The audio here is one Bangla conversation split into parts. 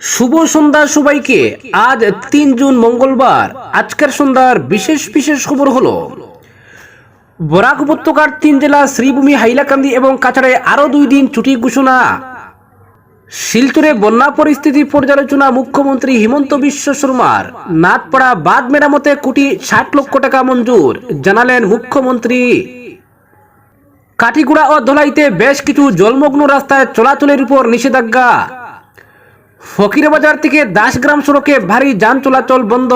শুভ সন্ধ্যা সবাইকে। আজ তিন জুন মঙ্গলবার। আজকের সন্ধ্যার বিশেষ বিশেষ খবর হলো, বরাক উপত্যকার তিন জেলা শ্রীভূমি হাইলাকান্দি এবং কাছাড়ে আরও দুই দিন ছুটি ঘোষণা। শিলচরে বন্যা পরিস্থিতি পর্যালোচনা মুখ্যমন্ত্রী হিমন্ত বিশ্ব শর্মার। নাথপাড়া বাঁধ মেরামতে কোটি ষাট লক্ষ টাকা মঞ্জুর, জানালেন মুখ্যমন্ত্রী। কাঠিগুড়া ও ধলাইতে বেশ কিছু জলমগ্ন রাস্তায় চলাচলের উপর নিষেধাজ্ঞা। ফকিরবাজার থেকে দাসগ্রাম সড়কে ভারী যান চলাচল বন্ধ।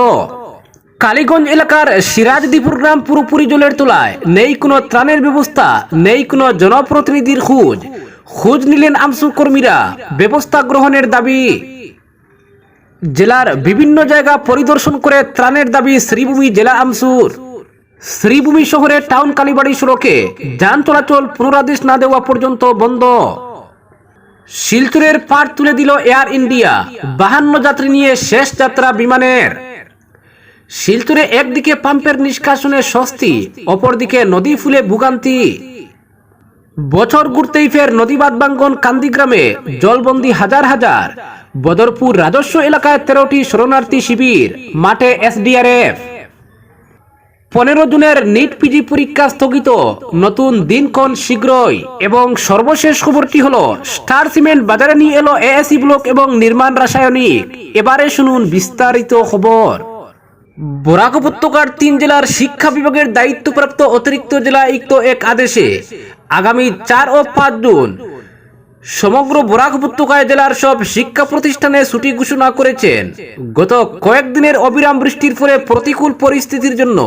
কালীগঞ্জ এলাকার সিরাজদীপুর গ্রাম পুরোপুরি জলের তোলায়। নেই কোনো ত্রাণের ব্যবস্থা, নেই কোনো জনপ্রতিনিধির খোঁজ। খোঁজ নিলেন আমসু কর্মীরা। ব্যবস্থা গ্রহণের দাবি। জেলার বিভিন্ন জায়গা পরিদর্শন করে ত্রাণের দাবি শ্রীভূমি জেলা আমসুর। শ্রীভূমি শহরের টাউন কালীবাড়ি সড়কে যান চলাচল পুনরাদেশ না দেওয়া পর্যন্ত বন্ধ। শিলচরের পাট তুলে দিল এয়ার ইন্ডিয়া। বাহান্ন যাত্রী নিয়ে শেষ যাত্রা বিমানের। শিলচরে একদিকে পাম্পের নিষ্কাশনে স্বস্তি, অপরদিকে নদী ফুলে ভোগান্তি। বছর ঘুরতেই ফের নদী বাঁধবাঙ্গন কান্দি গ্রামে জলবন্দি হাজার হাজার। বদরপুর রাজস্ব এলাকায় তেরোটি শরণার্থী শিবির, মাঠে এসডিআরএফ। পনেরো জুনের নিট পিজি পরীক্ষা স্থগিত। নতুন দিনক্ষণ শীঘ্রই। এবং সর্বশেষ খবরটি হলো, স্টার সিমেন্ট বাজারে নিয়ে এলো এএসি ব্লক এবং নির্মাণ রাসায়নিক। এবারে শুনুন বিস্তারিত খবর। বরাক উপত্যকার তিন জেলার শিক্ষা বিভাগের দায়িত্বপ্রাপ্ত অতিরিক্ত জেলা আয়ুক্ত এক আদেশে আগামী চার ও পাঁচ জুন সমগ্র বরাক উপত্যকায় জেলার সব শিক্ষা প্রতিষ্ঠানে ছুটি ঘোষণা করেছেন। গত কয়েকদিনের অবিরাম বৃষ্টির ফলে প্রতিকূল পরিস্থিতির জন্য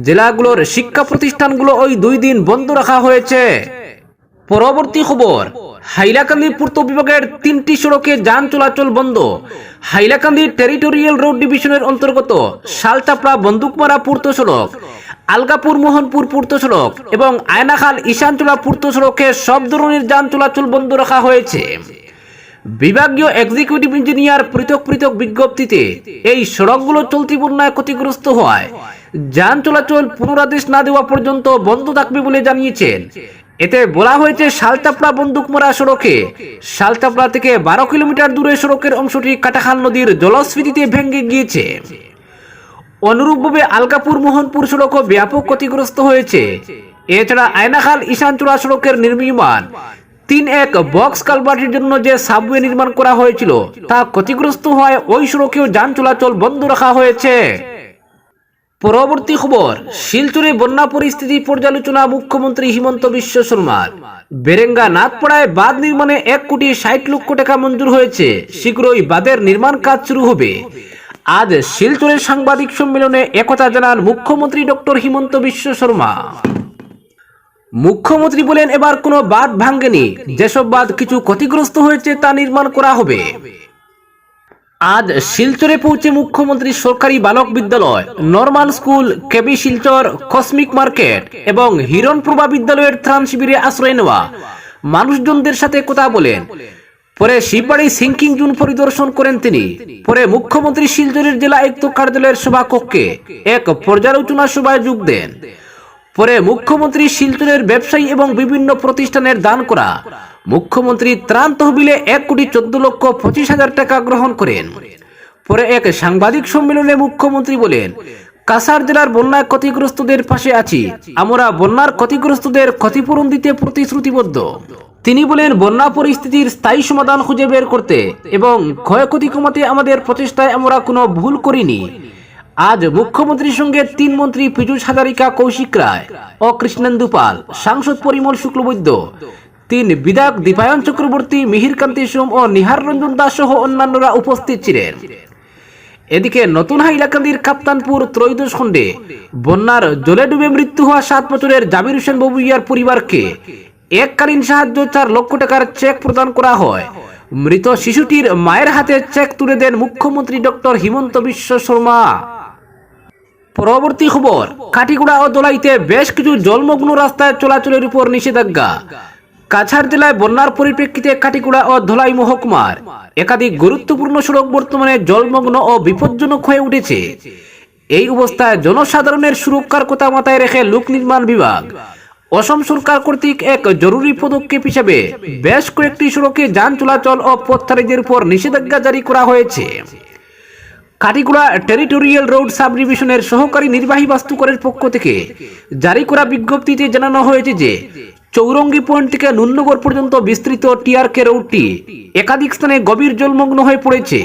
জেলাগুলোর শিক্ষা প্রতিষ্ঠানগুলো ওই দুই দিন বন্ধ রাখা হয়েছে। পরবর্তী খবর হাইলাকান্দি পূর্ত বিভাগের তিনটি সড়কে যান চলাচল বন্ধ। হাইলাকান্দি টেরিটোরিয়াল রোড ডিভিশনের অন্তর্গত শালচাপড়া বন্দুকমারা পূর্ত সড়ক আলগাপুর মোহনপুর পূর্ত সড়ক এবং আয়নাখাল ঈশানচোলা পূর্ত সড়কে সব ধরনের যান চলাচল বন্ধ রাখা হয়েছে। বিভাগীয় এক্সিকিউটিভ ইঞ্জিনিয়ার পৃথক পৃথক বিজ্ঞপ্তিতে এই সড়কগুলো চলতি বন্যায় ক্ষতিগ্রস্ত হওয়ায় যান চলাচল পুনরাদেশ না দেওয়া পর্যন্ত বন্ধ থাকবে বলে জানিয়েছেন এতে বলা হয়েছে শালচাপড়া বন্দুকমরা সড়কে শালচাপড়া থেকে বারো কিলোমিটার দূরে সড়কের অংশটি কাটাখাল নদীর জলস্ফীতিতে ভেঙে গিয়েছে। অনুরূপভাবে আলকাপুর মোহনপুর সড়কও ব্যাপক ক্ষতিগ্রস্ত হয়েছে। এছাড়া আয়নাখাল ঈশানচূড়া সড়কের নির্মীয়মান তিন এক বক্স কালভার্টের জন্য যে সাবওয়ে নির্মাণ করা হয়েছিল, তা ক্ষতিগ্রস্ত হওয়ায় ওই সড়কেও যান চলাচল বন্ধ রাখা হয়েছে। পরবর্তী খবর, শিলচরে বন্যা পরিস্থিতি পর্যালোচনা মুখ্যমন্ত্রী হিমন্ত বিশ্ব শর্মার। বেরেঙ্গা নাথপাড়ায় বাঁধ নির্মাণে এক কোটি ষাট লক্ষ টাকা মঞ্জুর হয়েছে। শীঘ্রই বাঁধের নির্মাণ কাজ শুরু হবে। আজ শিলচরের সাংবাদিক সম্মেলনে একথা জানান মুখ্যমন্ত্রী ডক্টর হিমন্ত বিশ্ব শর্মা। মুখ্যমন্ত্রী বলেন, এবার কোনো বাঁধ ভাঙ্গেনি যেসব বাঁধ কিছু ক্ষতিগ্রস্ত হয়েছে তা নির্মাণ করা হবে। আজ শিলচরে পৌঁছে মুখ্যমন্ত্রী সরকারি বালক বিদ্যালয়, normal school, KB Silchar, cosmic market এবং হিরণপ্রভা বিদ্যালয়ের ত্রাণ শিবিরে আশ্রয় নেওয়া। মানুষজনদের সাথে কথা বলেন। পরে শিববাড়ি সিঙ্কিং জুন পরিদর্শন করেন তিনি। পরে মুখ্যমন্ত্রী শিলচরের জেলা আয়ুক্ত কার্যালয়ের সভাকক্ষে এক পর্যালোচনা সভায় যোগ দেন। পরে মুখ্যমন্ত্রী শিলচরের ব্যবসায়ী এবং বিভিন্ন প্রতিষ্ঠানের দান করা। মুখ্যমন্ত্রী ত্রাণ তহবিলে এক কোটি চোদ্দ লক্ষ পঁচিশ হাজার টাকা গ্রহণ করেন। পরে এক সাংবাদিক সম্মেলনে মুখ্যমন্ত্রী বলেন কাসার জেলার বন্যায় ক্ষতিগ্রস্তদের পাশে আছি, আমরা বন্যার ক্ষতিগ্রস্তদের ক্ষতিপূরণ দিতে প্রতিশ্রুতিবদ্ধ। তিনি বলেন, বন্যা পরিস্থিতির স্থায়ী সমাধান খুঁজে বের করতে এবং ক্ষয়ক্ষতি কমাতে আমাদের প্রচেষ্টায় আমরা কোনো ভুল করিনি। আজ মুখ্যমন্ত্রীর সঙ্গে তিন মন্ত্রী পীযুষ হাজারিকা কৌশিক রায় ও কৃষ্ণেন্দু পাল, সাংসদ পরিমল শুক্লবৈদ্য তিন বিধায়ক দীপায়ন চক্রবর্তী, মিহিরকান্তি সোম ও নিহার রঞ্জন দাস সহ অন্যান্যরা উপস্থিত ছিলেন। এদিকে নতুন হাইলাকান্দির কাপ্তানপুর ত্রয়োদশ খণ্ডে বন্যার জলে ডুবে মৃত্যু হওয়া সাত বছরের জাবির হোসেন বাবুইয়ার পরিবারকে এককালীন সাহায্য চার লক্ষ টাকার চেক প্রদান করা হয়। মৃত শিশুটির মায়ের হাতে চেক তুলে দেন মুখ্যমন্ত্রী ডক্টর হিমন্ত বিশ্ব শর্মা। পরবর্তী খবর কাটিগুড়া ও দোলাইতে বেশ কিছু জলমগ্ন রাস্তায় চলাচলের উপর নিষেধাজ্ঞা। কাছাড় জেলায় বন্যার পরিপ্রেক্ষিতে কাটিকুড়া ও ধলাই মহকুমার একাধিক গুরুত্বপূর্ণ সড়ক বর্তমানে জলমগ্ন ও বিপজ্জনক হয়ে উঠেছে। এই অবস্থায় জনসাধারণের সুরক্ষার কথা মাথায় রেখে লোক নির্মাণ বিভাগ, অসম সরকার কর্তৃক এক জরুরি পদক্ষেপ হিসেবে বেশ কয়েকটি সড়কে যান চলাচল ও পথচারীদের উপর নিষেধাজ্ঞা জারি করা হয়েছে। কাটিগুড়া টেরিটোরিয়াল রোড সাব ডিভিশনের সহকারী নির্বাহী বাস্তুকরের পক্ষ থেকে জারি করা বিজ্ঞপ্তিতে জানানো হয়েছে যে চৌরঙ্গি পয়েন্ট থেকে নুন্নগর পর্যন্ত বিস্তৃত টিআরকে রোডটি একাধিক স্থানে গভীর জলমগ্ন হয়ে পড়েছে।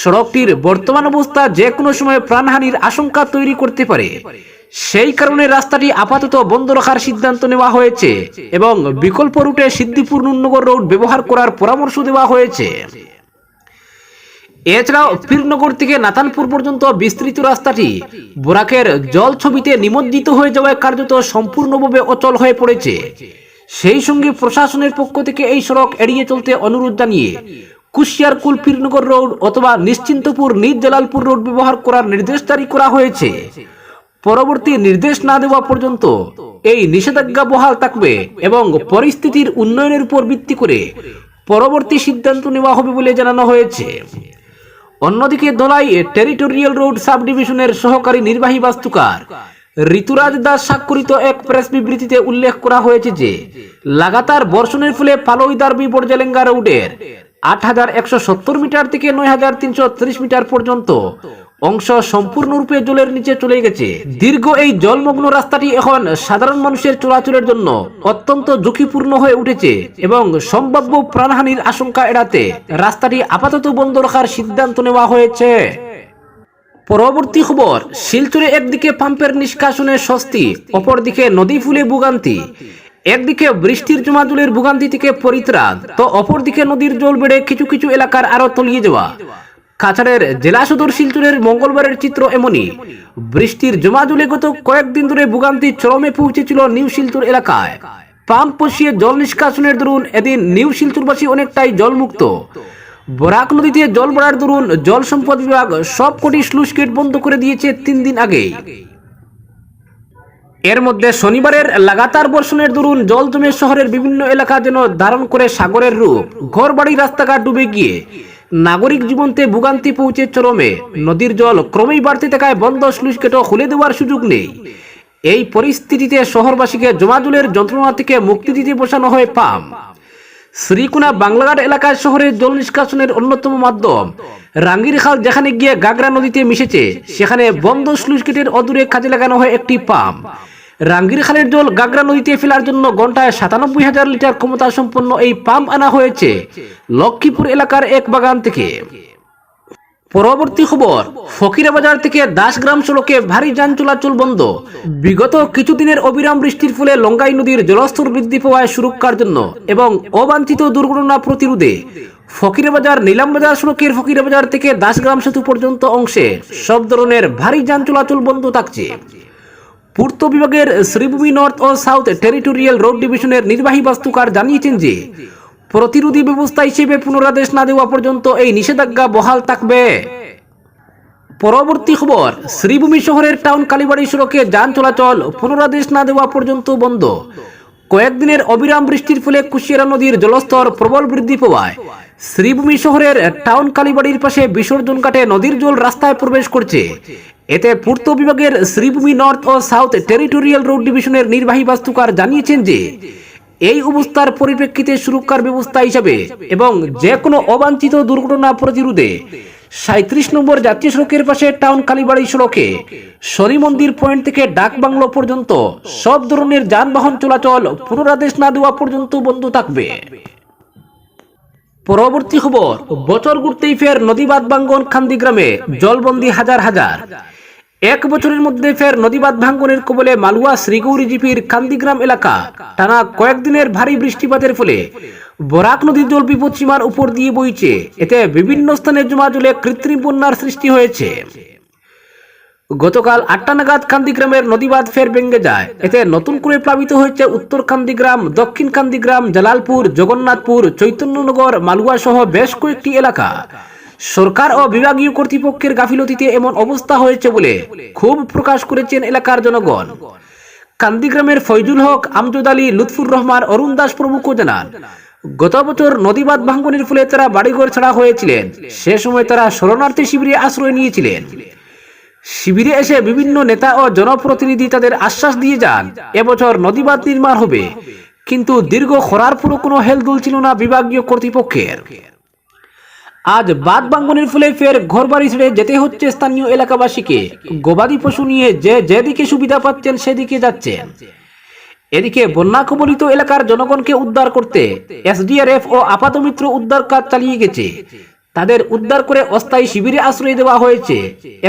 সড়কটির বর্তমান অবস্থা যে কোনো সময় প্রাণহানির আশঙ্কা তৈরি করতে পারে। সেই কারণে রাস্তাটি আপাতত বন্ধ রাখার সিদ্ধান্ত নেওয়া হয়েছে এবং বিকল্প রুটে সিদ্ধিপুর নুন্নগর রোড ব্যবহার করার পরামর্শ দেওয়া হয়েছে। এছাড়াও পীরনগর থেকে নাতানপুর পর্যন্ত বিস্তৃত রাস্তাটি বোরাকের জল ছবিতে নিমজ্জিত হয়ে যাওয়ায় কার্যত সম্পূর্ণভাবে অচল হয়ে পড়েছে। সেই সঙ্গে প্রশাসনের পক্ষ থেকে এই সড়ক এড়িয়ে চলতে অনুরোধ জানিয়ে কুশিয়ারকুল পীরনগর রোড অথবা নিশ্চিন্তপুর নিজ জালালপুর রোড ব্যবহার করার নির্দেশ জারি করা হয়েছে। পরবর্তী নির্দেশ না দেওয়া পর্যন্ত এই নিষেধাজ্ঞা বহাল থাকবে এবং পরিস্থিতির উন্নয়নের উপর ভিত্তি করে পরবর্তী সিদ্ধান্ত নেওয়া হবে বলে জানানো হয়েছে। অন্যদিকে দোলাই টেরিটোরিয়াল রোড সাব ডিভিশনের সহকারী নির্বাহী বাস্তুকার। ঋতুরাজ দাস স্বাক্ষরিত এক প্রেস বিবৃতিতে উল্লেখ করা হয়েছে যে, লাগাতার বর্ষণের ফলে পালোই দার্বি বর্জালেঙ্গা রোডের আট হাজার একশো সত্তর মিটার থেকে নয় হাজার তিনশো ত্রিশ মিটার পর্যন্ত অংশ সম্পূর্ণরূপে জলের নিচে চলে গেছে। দীর্ঘ এই জলমগ্ন রাস্তাটি এখন সাধারণ মানুষের চলাচলের জন্য অত্যন্ত ঝুঁকিপূর্ণ হয়ে উঠেছে এবং সম্ভাব্য প্রাণহানির আশঙ্কা এড়াতে রাস্তাটি আপাতত বন্ধ রাখার সিদ্ধান্ত নেওয়া হয়েছে। পরবর্তী খবর, শিলচরে একদিকে পাম্পের নিষ্কাশনের স্বস্তি, অপরদিকে নদী ফুলে ভোগান্তি। একদিকে বৃষ্টির জমা জলের ভোগান্তি থেকে পরিত্রাণ, তো অপরদিকে নদীর জল বেড়ে কিছু কিছু এলাকার আরও তলিয়ে যাওয়া। কাছাড়ের জেলা সদর শিলচরের মঙ্গলবারের চিত্র এমনই। বৃষ্টির জমা জলে গত কয়েকদিন ধরে ভোগান্তি চরমে পৌঁছেছিল নিউ শিলচর এলাকায়। পাম্প বসিয়ে জল নিষ্কাশনের দরুন এদিন নিউ শিলচরবাসী অনেকটাই জলমুক্ত। বরাক নদীতে জল বাড়ার দরুন জল সম্পদ বিভাগ সবকটি স্লুইস গেট বন্ধ করে দিয়েছে তিন দিন আগে এর মধ্যে শনিবারের লাগাতার বর্ষণের দরুন জল জমে শহরের বিভিন্ন এলাকা যেন ধারণ করে সাগরের রূপ। ঘর বাড়ি রাস্তাঘাট ডুবে গিয়ে নাগরিক জীবনতে ভোগান্তি পৌঁছে চরমে। নদীর জল ক্রমেই বাড়তে থাকায় বন্ধ স্লুইস গেটও খুলে দেওয়ার সুযোগ নেই। এই পরিস্থিতিতে শহরবাসীকে জমাজলের যন্ত্রণা থেকে মুক্তি দিতে বসানো হয় পাম্প। শ্রীকুনা বাংলাঘাট এলাকায় শহরের জল নিষ্কাশনের অন্যতম মাধ্যম। রাঙ্গির খাল যেখানে গিয়ে গাগরা নদীতে মিশেছে, সেখানে বন্ধ স্লুইস গেটের অদূরে কাজে লাগানো হয় একটি পাম্প। রাঙ্গিরখালের জল গাগরা নদীতে ফেলার জন্য ঘন্টায় সাতানব্বই হাজার লিটার ক্ষমতা সম্পন্ন এই পাম্প আনা হয়েছে লক্ষ্মীপুর এলাকার এক বাগান থেকে। পরবর্তী খবর, ফকিরাবাজার থেকে দাসগ্রাম সড়কে ভারী যান চলাচল বন্ধ। বিগত কিছুদিনের অবিরাম বৃষ্টির ফলে লঙ্গাই নদীর জলস্তর বৃদ্ধি পাওয়ায় সুরক্ষার জন্য এবং অবাঞ্ছিত দুর্ঘটনা প্রতিরোধে ফকিরাবাজার, নিলামবাজার সড়কের ফকিরাবাজার থেকে দাসগ্রাম সেতু পর্যন্ত অংশে সব ধরনের ভারী যান চলাচল বন্ধ থাকছে। পূর্ত বিভাগের শ্রীভূমি নর্থ ও সাউথ টেরিটোরিয়াল রোড ডিভিশনের নির্বাহী বাস্তুকার জানিয়েছেন যে, প্রতিরোধী ব্যবস্থা হিসেবে পুনরাদেশ না দেওয়া পর্যন্ত এই নিষেধাজ্ঞা বহাল থাকবে। পরবর্তী খবর, শ্রীভূমি শহরের টাউন কালীবাড়ি সড়কে যান চলাচল পুনরাদেশ না দেওয়া পর্যন্ত বন্ধ। কয়েকদিনের অবিরাম বৃষ্টির ফলে কুশিয়ারা নদীর জলস্তর প্রবল বৃদ্ধি পাওয়ায় শ্রীভূমি শহরের টাউন কালীবাড়ির পাশে বিসর্জন কাটে নদীর জল রাস্তায় প্রবেশ করছে। এতে পূর্ত বিভাগের শ্রীভূমি নর্থ ও সাউথ টেরিটোরিয়াল রোড ডিভিশনের নির্বাহী বাস্তুকার জানিয়েছেন যে, এই অবস্থার পরিপ্রেক্ষিতে সুরক্ষার ব্যবস্থা হিসাবে এবং যে কোনো অবাঞ্ছিত দুর্ঘটনা প্রতিরোধে সাঁত্রিশ নম্বর জাতীয় সড়কের পাশে টাউন কালীবাড়ি সড়কে শনি মন্দির পয়েন্ট থেকে ডাক বাংলো পর্যন্ত সব ধরনের যানবাহন চলাচল পুনরাদেশ না দেওয়া পর্যন্ত বন্ধ থাকবে। পরবর্তী খবর, বছর ঘুরতেই ফের নদীবাদ বাঙ্গন খান্দি গ্রামে জলবন্দি হাজার হাজার। এক বছরের মধ্যে ফের নদীবাদ ভাঙ্গনের কবলে মালুয়া শ্রীগৌরী জিপির কান্দিগ্রাম এলাকা টানা কয়েকদিনের ভারী বৃষ্টিপাতের ফলে বরাক নদীর জল বিপদসীমার উপর দিয়ে বইছে। এতে বিভিন্ন স্থানে জমা জলে কৃত্রিম বন্যার সৃষ্টি হয়েছে। গতকাল আটটা নাগাদ কান্দিগ্রামের নদীবাদ ফের ভেঙে যায়। এতে নতুন করে প্লাবিত হয়েছে উত্তর কান্দিগ্রাম দক্ষিণ কান্দিগ্রাম জালালপুর, জগন্নাথপুর, চৈতন্যনগর মালুয়া সহ বেশ কয়েকটি এলাকা। সরকার ও বিভাগীয় কর্তৃপক্ষের গাফিলতিতে এমন অবস্থা হয়েছে বলে ক্ষোভ প্রকাশ করেছেন এলাকার জনগণ। কান্দিগ্রামের ফৈজুল হক, আমজদ আলী, লুৎফুর রহমান, অরুণ দাস প্রমুখ জানান, গত বছর নদীবাদ ভাঙ্গনের ফলে তারা বাড়িঘর ছাড়া হয়েছিলেন। সে সময় তারা শরণার্থী শিবিরে আশ্রয় নিয়েছিলেন। শিবিরে এসে বিভিন্ন নেতা ও জনপ্রতিনিধি তাদের আশ্বাস দিয়ে যান, এবছর নদীবাঁধ নির্মাণ হবে। কিন্তু দীর্ঘ খরার পুরো কোনো হেলদোল ছিল না বিভাগীয় কর্তৃপক্ষের। আজ বাদ বাঙ্গনের ফলে ফের ঘরবাড়ি ছেড়ে যেতে হচ্ছে স্থানীয় এলাকাবাসীকে। গবাদি পশু নিয়ে যে যেদিকে সুবিধা পাচ্ছেন সেদিকে যাচ্ছেন। এদিকে বন্যা কবলিত এলাকার জনগণকে উদ্ধার করতে এসডিআরএফ ও আপাতমিত্র উদ্ধার কাজ চালিয়ে গেছে। তাদের উদ্ধার করে অস্থায়ী শিবিরে আশ্রয় দেওয়া হয়েছে।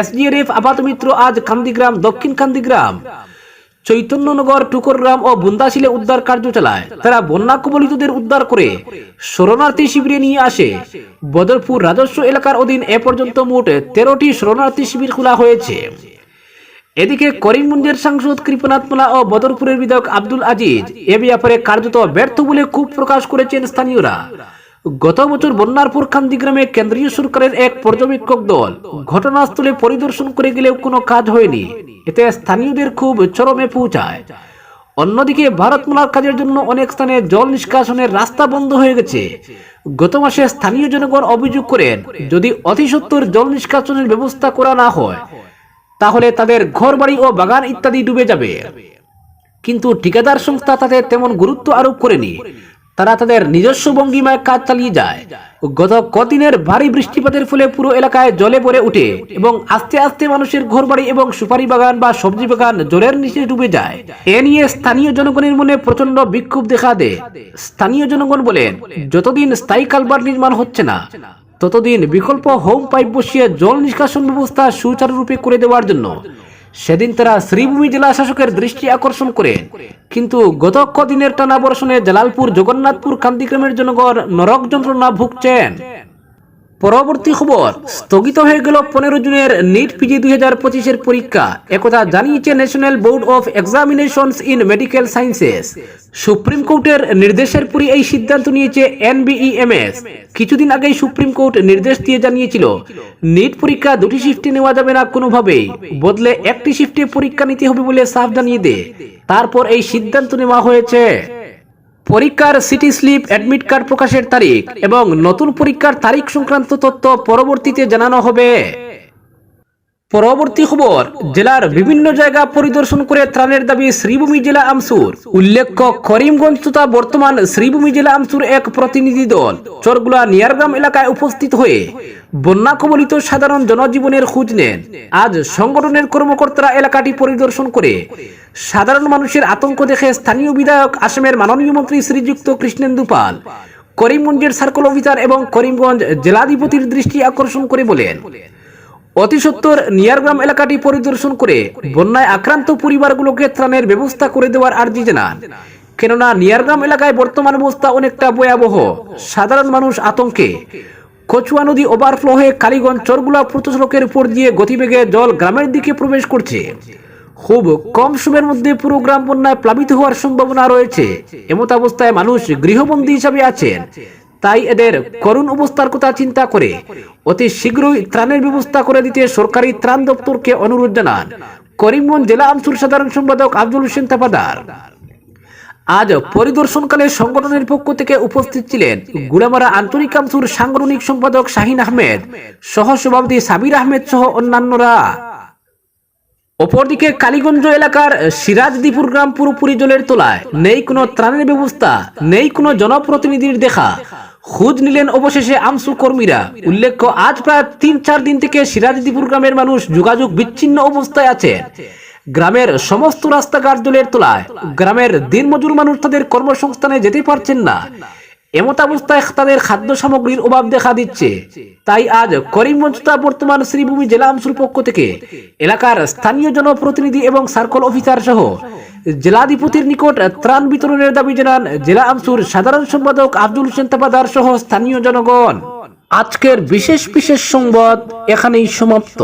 এসডিআরএফ, আপাতমিত্র আজ কান্দিগ্রাম, দক্ষিণ কান্দিগ্রাম। চৈতন্যনগর টুকরগ্রাম ও বুন্দাশিলে উদ্ধার কার্য চালায়। তারা বন্যা কবলিতদের উদ্ধার করে শরণার্থী শিবিরে নিয়ে আসে। বদরপুর রাজস্ব এলাকার অধীন এ পর্যন্ত মোট তেরোটি শরণার্থী শিবির খোলা হয়েছে। এদিকে করিমগঞ্জের সাংসদ কৃপনাথ মোলা ও বদরপুরের বিধায়ক আব্দুল আজিজ এ ব্যাপারে কার্যত ব্যর্থ বলে ক্ষোভ প্রকাশ করেছেন স্থানীয়রা। গত বছর বন্যার পর কান্দিগ্রামে কেন্দ্রীয় সরকারের এক পর্যবেক্ষক দল ঘটনাস্থলে পরিদর্শন করে গেলেও কোনো কাজ হয়নি। এতে স্থানীয়দের খুব চরমে পৌঁছায়। অন্যদিকে ভারতমালার কাজের জন্য অনেক স্থানে জল নিষ্কাশনের রাস্তা বন্ধ হয়ে গেছে। গত মাসে স্থানীয় জনগণ অভিযোগ করেন, যদি অতিসত্বর জল নিষ্কাশনের ব্যবস্থা করা না হয়, তাহলে তাদের ঘরবাড়ি ও বাগান ইত্যাদি ডুবে যাবে। কিন্তু ঠিকাদার সংস্থা তাতে তেমন গুরুত্ব আরোপ করেনি। তারা তাদের নিজস্ব ভঙ্গিমায় কাজ চালিয়ে যায়। গত কদিনের ভারী বৃষ্টিপাতের ফলে পুরো এলাকায় জলে ভরে ওঠে এবং আস্তে আস্তে মানুষের ঘরবাড়ি এবং সুপারি বাগান বা সবজি বাগান জলের নিচে ডুবে যায়। এ নিয়ে স্থানীয় জনগণের মনে প্রচণ্ড বিক্ষোভ দেখা দেয়। স্থানীয় জনগণ বলেন, যতদিন স্থায়ী কালবার নির্মাণ হচ্ছে না, ততদিন বিকল্প হোম পাইপ বসিয়ে জল নিষ্কাশন ব্যবস্থা সুচারুরূপে করে দেওয়ার জন্য সেদিন তারা শ্রীভূমি জেলা শাসকের দৃষ্টি আকর্ষণ করে। কিন্তু গত কদিনের টানা বর্ষণে জালালপুর, জগন্নাথপুর কান্দিগ্রামের জনগণ নরক যন্ত্রণা ভুগছেন। পরবর্তী খবর, স্থগিত হয়ে গেল পনেরো জুনের নিট পিজি দুই হাজার পঁচিশের পরীক্ষা। একথা জানিয়েছে National Board of Examinations in Medical Sciences Supreme কোর্টের নির্দেশের পরই এই সিদ্ধান্ত নিয়েছে এনবিইএমএস কিছুদিন আগেই সুপ্রিম কোর্ট নির্দেশ দিয়ে জানিয়েছিল নিট পরীক্ষা দুটি শিফটে নেওয়া যাবে না কোনোভাবেই। বদলে একটি শিফটে পরীক্ষা নিতে হবে বলে সাফ জানিয়ে দেয় তারপর এই সিদ্ধান্ত নেওয়া হয়েছে। পরীক্ষার সিটি স্লিপ অ্যাডমিট কার্ড প্রকাশের তারিখ এবং নতুন পরীক্ষার তারিখ সংক্রান্ত তথ্য পরবর্তীতে জানানো হবে। পরবর্তী খবর, জেলার বিভিন্ন জায়গা পরিদর্শন করে ত্রাণের দাবি শ্রীভূমি জেলা আমসুর। উল্লেখ্য, করিমগঞ্জ তথা বর্তমান শ্রীভূমি জেলা আমসুর এক প্রতিনিধি দল, চরগুলা নিয়ারগ্রাম এলাকায় উপস্থিত হয়ে বন্যা কবলিত সাধারণ জনজীবনের খোঁজ নেন। আজ সংগঠনের কর্মকর্তারা এলাকাটি পরিদর্শন করে। সাধারণ মানুষের আতঙ্ক দেখে স্থানীয় বিধায়ক আসামের মাননীয় মন্ত্রী শ্রীযুক্ত কৃষ্ণেন্দু পাল করিমগঞ্জের সার্কল অফিসার এবং করিমগঞ্জ জেলাধিপতির দৃষ্টি আকর্ষণ করে বলেন অতি সত্তর নিয়ারগ্রাম এলাকাটি পরিদর্শন করে বন্যায় আক্রান্ত পরিবারগুলোকে ত্রাণের ব্যবস্থা করে দেওয়ার আর্জি জানান। কেননা নিয়ারগ্রাম এলাকায় বর্তমান অবস্থা অনেকটা ভয়াবহ। সাধারণ মানুষ আতঙ্কে। কচুয়া নদী ওভারফ্লো হয়ে কালীগঞ্জ চরগুলা প্রতসড়কের উপর দিয়ে গতিবেগে জল গ্রামের দিকে প্রবেশ করছে। খুব কম সময়ের মধ্যে পুরো গ্রাম বন্যায় প্লাবিত হওয়ার সম্ভাবনা রয়েছে। এমত অবস্থায় মানুষ গৃহবন্দী হিসাবে আছেন। তাই এদের করুণ অবস্থার কথা চিন্তা করে। অতি শীঘ্রই ত্রাণের ব্যবস্থা করে দিতে সরকারি ত্রাণ দপ্তরকে অনুরোধ জানান করিমগঞ্জ জেলা আমসুর সাধারণ সম্পাদক আব্দুল হোসেন তাপাদার। আজ পরিদর্শনকালে সংগঠনের পক্ষ থেকে উপস্থিত ছিলেন গুড়ামারা আন্তরিক আমসুর সাংগঠনিক সম্পাদক শাহিন আহমেদ সহ সভাপতি সাবির আহমেদ সহ অন্যান্যরা। অপরদিকে কালীগঞ্জ এলাকার সিরাজদীপুর গ্রাম পুরোপুরি জলের তলায় নেই কোনো ত্রাণের ব্যবস্থা, নেই কোনো জনপ্রতিনিধির দেখা। খোঁজ নিলেন অবশেষে আমসু কর্মীরা। উল্লেখ্য, আজ প্রায় তিন, চার দিন থেকে সিরাজদীপুর গ্রামের মানুষ যোগাযোগ বিচ্ছিন্ন অবস্থায় আছে। গ্রামের সমস্ত রাস্তাঘাট জলের তোলায়। গ্রামের দিনমজুর মানুষ তাদের কর্মসংস্থানে যেতে পারছেন না। এমত অবস্থায় তাদের খাদ্য সামগ্রীর অভাব দেখা দিচ্ছে। তাই আজ করিমগঞ্জ বর্তমান শ্রীভূমি জেলা আমসুর পক্ষ থেকে এলাকার স্থানীয় জনপ্রতিনিধি এবং সার্কল অফিসার সহ জেলাধিপতির নিকট ত্রাণ বিতরণের দাবি জানান জেলা আমসুর সাধারণ সম্পাদক আব্দুল হোসেন তাপাদার সহ স্থানীয় জনগণ। আজকের বিশেষ বিশেষ সংবাদ এখানেই সমাপ্ত।